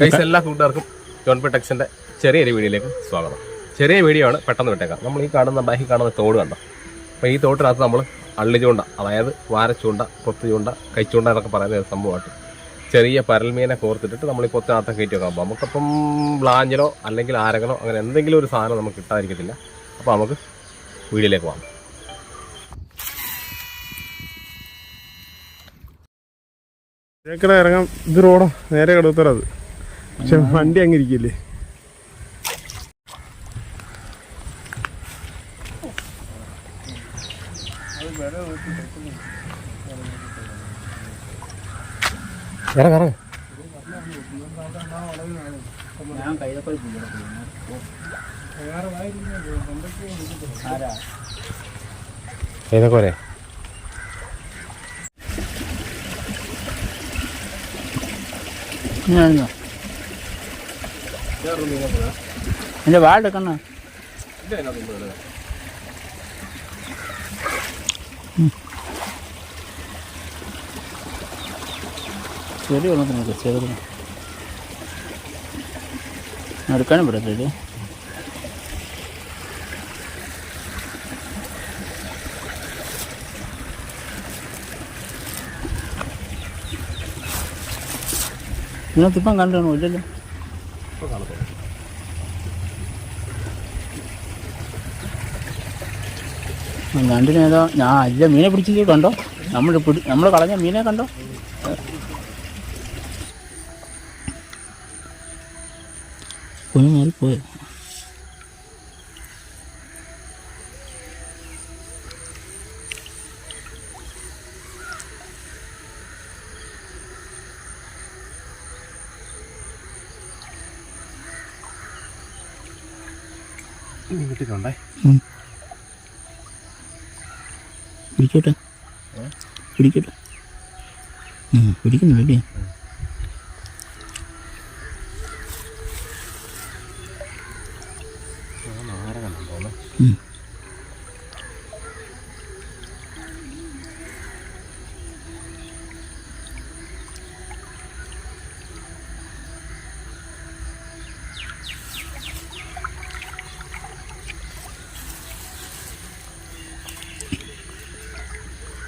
Guys എല്ലാ കൂട്ടുകാർക്കും John പെട്ടക്സിന്റെ ചെറിയൊരു വീഡിയോയിലേക്ക് സ്വാഗതം. ചെറിയ വീഡിയോ ആണ് പെട്ടെന്ന് വിട്ടേക്കാം. നമ്മൾ ഈ കാണുന്ന ബാക്കി കാണുന്ന തോട് കണ്ടോ? അപ്പോൾ ഈ തോട്ടിനകത്ത് നമ്മൾ അള്ളി ചൂണ്ട അതായത് വാരച്ചൂണ്ട പൊത്ത് ചൂണ്ട കൈച്ചൂണ്ട എന്നൊക്കെ പറയുന്ന ഒരു സംഭവമായിട്ട് ചെറിയ പരൽമീനെ കോർത്തിട്ടിട്ട് നമ്മൾ ഈ പൊത്തിനകത്ത് കയറ്റി വെക്കാം അപ്പോൾ നമുക്കപ്പം ബ്ലാഞ്ചിലോ അല്ലെങ്കിൽ ആരകനോ അങ്ങനെ എന്തെങ്കിലും ഒരു സാധനം നമുക്ക് കിട്ടാതിരിക്കത്തില്ല. അപ്പോൾ നമുക്ക് വീഡിയോയിലേക്ക് പോകാം. ഇറങ്ങാം. ഇത് റോഡോ. നേരെ കടത്തറ പക്ഷെ വണ്ടി അങ്ങ് ഇരിക്കില്ലേ? ഇറങ്ങ വരെ ഞാനോ എൻ്റെ വാടെടുക്കണ ചെറിയ ഒന്നത്തിനൊക്കെ ചെറുതിന് എടുക്കാനും പറ്റത്തില്ല ഇതിനകത്തിപ്പം കണ്ടോ ഇല്ലല്ലോ ഞണ്ടിനെ ഏതോ ഞാൻ അല്ല മീനെ പിടിച്ചത് കണ്ടോ? നമ്മൾ പിടി നമ്മൾ കളഞ്ഞ മീനെ കണ്ടോ? കുഞ്ഞു മാറിപ്പോയോ. കിട്ടിയിട്ടുണ്ടേ? പിടിക്കട്ടെ. പിടിക്കട്ടെ. പിടിക്കുന്നില്ലേ ഉം.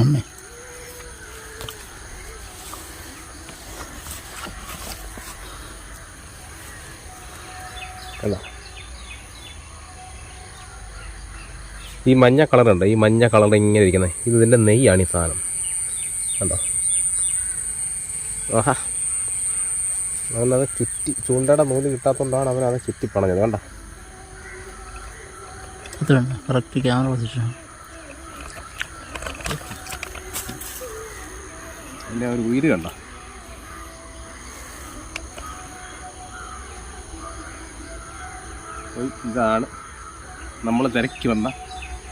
അമ്മേ. കണ്ടോ? ഈ മഞ്ഞ കളറുണ്ട്? ഈ മഞ്ഞ കളർ ഇങ്ങനെ ഇരിക്കുന്നത് ഇത് ഇതിന്റെ നെയ്യാണ് ഈ സാധനം. കണ്ടോ? ആഹാ. അവനത് ചുറ്റി ചൂണ്ടയുടെ മൂന്ന് കിട്ടാത്തതുകൊണ്ടാണ് അവൻ അത് ചുറ്റി പണഞ്ഞത് കണ്ട കറക്റ്റ് ക്യാമറ പൊസിഷൻ അതിന്റെ ഒരു ഉയിര് കണ്ടോ? ഇതാണ് നമ്മൾ തിരക്കി വന്ന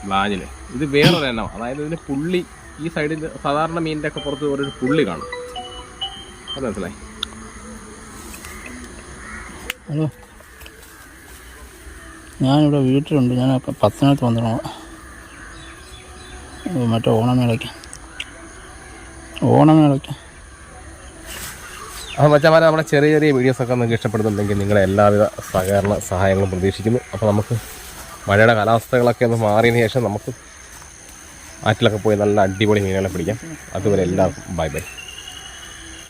ബ്ലാഞ്ഞിൽ ഇത് വേറൊരു എണ്ണം അതായത് ഇതിന് പുള്ളി ഈ സൈഡിൽ സാധാരണ മീനിന്റെ ഒക്കെ പുറത്ത് ഒരു പുള്ളി കാണും. അത് മനസ്സിലായി ഹലോ. ഞാനിവിടെ വീട്ടിലുണ്ട്. ഞാൻ പത്തിനകത്ത് വന്നിടണം മറ്റേ ഓണമേളയ്ക്ക്. ഓണമേളയ്ക്ക്. അപ്പോൾ മച്ചാമാരെ നമ്മുടെ ചെറിയ ചെറിയ വീഡിയോസൊക്കെ നിങ്ങൾക്ക് ഇഷ്ടപ്പെടുന്നുണ്ടെങ്കിൽ നിങ്ങളുടെ എല്ലാവിധ സഹകരണ സഹായങ്ങളും പ്രതീക്ഷിക്കുന്നു. അപ്പോൾ നമുക്ക് മഴയുടെ കാലാവസ്ഥകളൊക്കെ ഒന്ന് മാറിയതിന് ശേഷം നമുക്ക് ആറ്റിലൊക്കെ പോയി നല്ല അടിപൊളി മീനുകളെ പിടിക്കാം. അതുവരെ എല്ലാവർക്കും ബൈ ബൈ